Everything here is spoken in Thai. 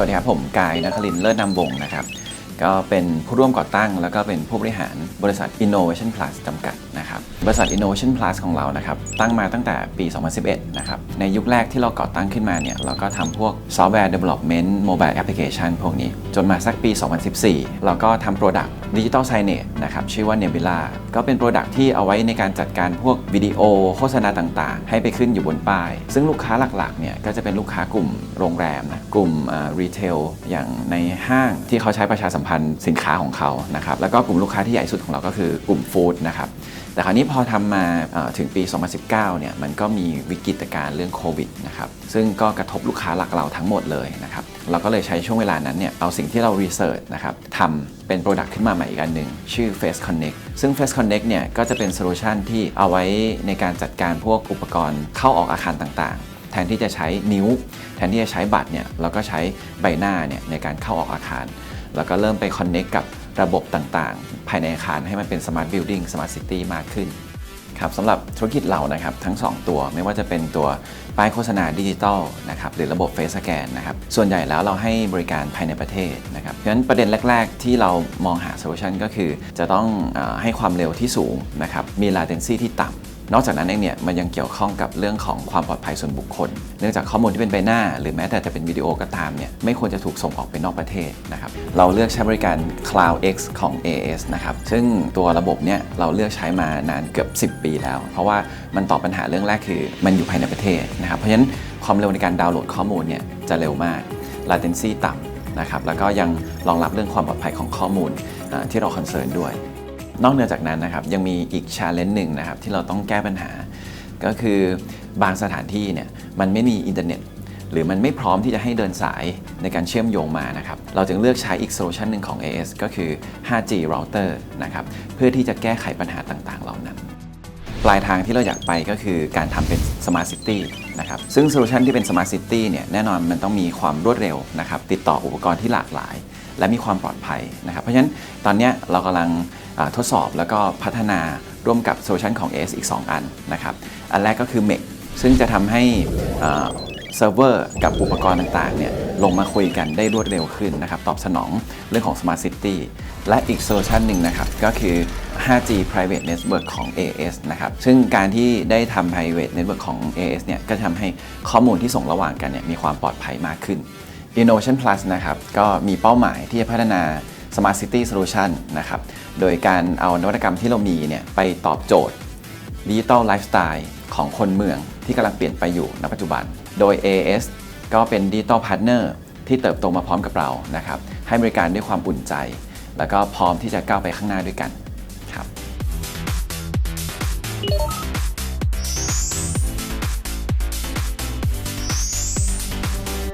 สวัสดีครับผมกายนครินเลิศนำวงศ์นะครับ ก็เป็นผู้ร่วมก่อตั้ง แล้วก็เป็นผู้บริหารบริษัท Innovation Plus จำกัดนะครับบริษัท Innovation Plus ของเรานะครับตั้งมาตั้งแต่ปี 2011 นะครับในยุคแรกที่เราก่อตั้งขึ้นมาเนี่ยเราก็ทำพวก Software Development Mobile Application พวกนี้ จนมาสักปี 2014 เราก็ทำ Product Digital Signage นะครับชื่อว่า Nebula ก็เป็น Product ที่เอาไว้ในการจัดการพวกวิดีโอ โฆษณาต่าง ๆ ให้ไปขึ้นอยู่บนป้าย ซึ่งลูกค้าหลักๆเนี่ยก็จะเป็นลูกค้ากลุ่มโรงแรมนะกลุ่มรีเทลอย่างในห้างที่เขาใช้ประชาสัมพันธ์สินค้าของเขานะครับแล้วก็กลุ่มลูกค้าที่ใหญ่สุดของเราก็คือกลุ่มฟู้ดนะครับแต่คราวนี้พอทำมาถึงปี 2019 เนี่ยมันก็มีวิกฤตการณ์เรื่องโควิดนะครับซึ่งก็กระทบลูกค้าหลักเราทั้งหมดเลยนะครับเราก็เลยใช้ช่วงเวลานั้นเนี่ยเอาสิ่งที่เรารีเสิร์ชนะครับทำเป็นโปรดักต์ขึ้นมาใหม่อีกอันหนึ่งชื่อ Face Connect ซึ่ง Face Connect เนี่ยก็จะเป็นโซลูชันที่เอาไว้ในการจัดการพวกอุปกรณ์เข้าออกอาคารต่างๆแทนที่จะใช้นิ้ว แทนที่จะใช้บัตรเนี่ยเราก็ใช้ใบหน้าเนี่ยในการเข้าออกอาคาร แล้วก็เริ่มไป connect กับระบบต่างๆ ภายในอาคารให้มันเป็น smart building smart city มากขึ้นครับสำหรับธุรกิจเรานะครับทั้ง 2 ตัวไม่ว่าจะเป็นตัวป้ายโฆษณาดิจิตอลนะครับหรือระบบเฟสสแกนนะครับส่วนใหญ่แล้วเราให้บริการภายในประเทศนะครับเพราะฉะนั้นประเด็นแรก ๆ ที่เรามองหาโซลูชันก็คือจะต้องออให้ความเร็วที่สูงนะครับมี latency ที่ต่ำ นอกจากนั้นเองเนี่ยมันยังเกี่ยวข้องกับเรื่องของความปลอดภัยส่วนบุคคล เนื่องจากข้อมูลที่เป็นใบหน้า หรือแม้แต่จะเป็นวิดีโอก็ตามเนี่ยไม่ควรจะถูกส่งออกไปนอกประเทศนะครับเราเลือกใช้บริการ Cloud X ของ AS นะครับซึ่งตัวระบบเนี่ยเราเลือกใช้มานานเกือบ 10 ปีแล้ว เพราะว่ามันตอบปัญหาเรื่องแรกคือมันอยู่ภายในประเทศนะครับเพราะฉะนั้นความเร็วในการดาวน์โหลดข้อมูลเนี่ยจะเร็วมาก latency ต่ำนะครับแล้วก็ยังรองรับเรื่องความปลอดภัยของข้อมูลที่เราคอนเซิร์นด้วย นอกเหนือจากนั้นนะครับยังมีอีกชาเลนจ์หนึ่งนะครับที่เราต้องแก้ปัญหา ก็คือบางสถานที่เนี่ยมันไม่มีอินเทอร์เน็ต หรือมันไม่พร้อมที่จะให้เดินสายในการเชื่อมโยงมานะครับเราจึงเลือกใช้อีกโซลูชันหนึ่งของ AS ก็คือ 5G router นะครับเพื่อที่จะแก้ไขปัญหาต่างๆ เหล่านั้นปลายทางที่เราอยากไปก็คือการทำเป็น Smart City นะครับซึ่งโซลูชันที่เป็น Smart City เนี่ยแน่นอนมันต้องมีความรวดเร็วนะครับติดต่ออุปกรณ์ที่หลากหลาย และมีความปลอดภัยนะครับเพราะฉะนั้นตอนนี้เรากำลัง ทดสอบแล้วก็พัฒนาร่วมกับโซลูชันของ AS อีก 2 อันนะครับ อันแรกก็คือ MEC ซึ่งจะทำให้เซิร์ฟเวอร์กับอุปกรณ์ต่างๆเนี่ยลงมาคุยกันได้รวดเร็วขึ้นนะครับ ตอบสนองเรื่องของ Smart City และอีกโซลูชันหนึ่งนะครับ ก็คือ 5G private network ของ AS นะครับ ซึ่งการที่ได้ทำ private network ของ AS เนี่ยก็ทำให้ข้อมูลที่ส่งระหว่างกันเนี่ยมีความปลอดภัยมากขึ้น Innovation Plus นะครับ ก็มีเป้าหมายที่จะพัฒนา Smart City Solution นะครับ โดยการเอานวัตกรรมที่เรามีเนี่ยไปตอบโจทย์ดิจิตอลไลฟ์สไตล์ของคนเมืองที่กำลังเปลี่ยนไปอยู่ณปัจจุบัน โดย AS ก็เป็นดิจิตอลพาร์ทเนอร์ที่เติบโตมาพร้อมกับเรานะครับ ให้บริการด้วยความอุ่นใจ แล้วก็พร้อมที่จะก้าวไปข้างหน้าด้วยกันครับ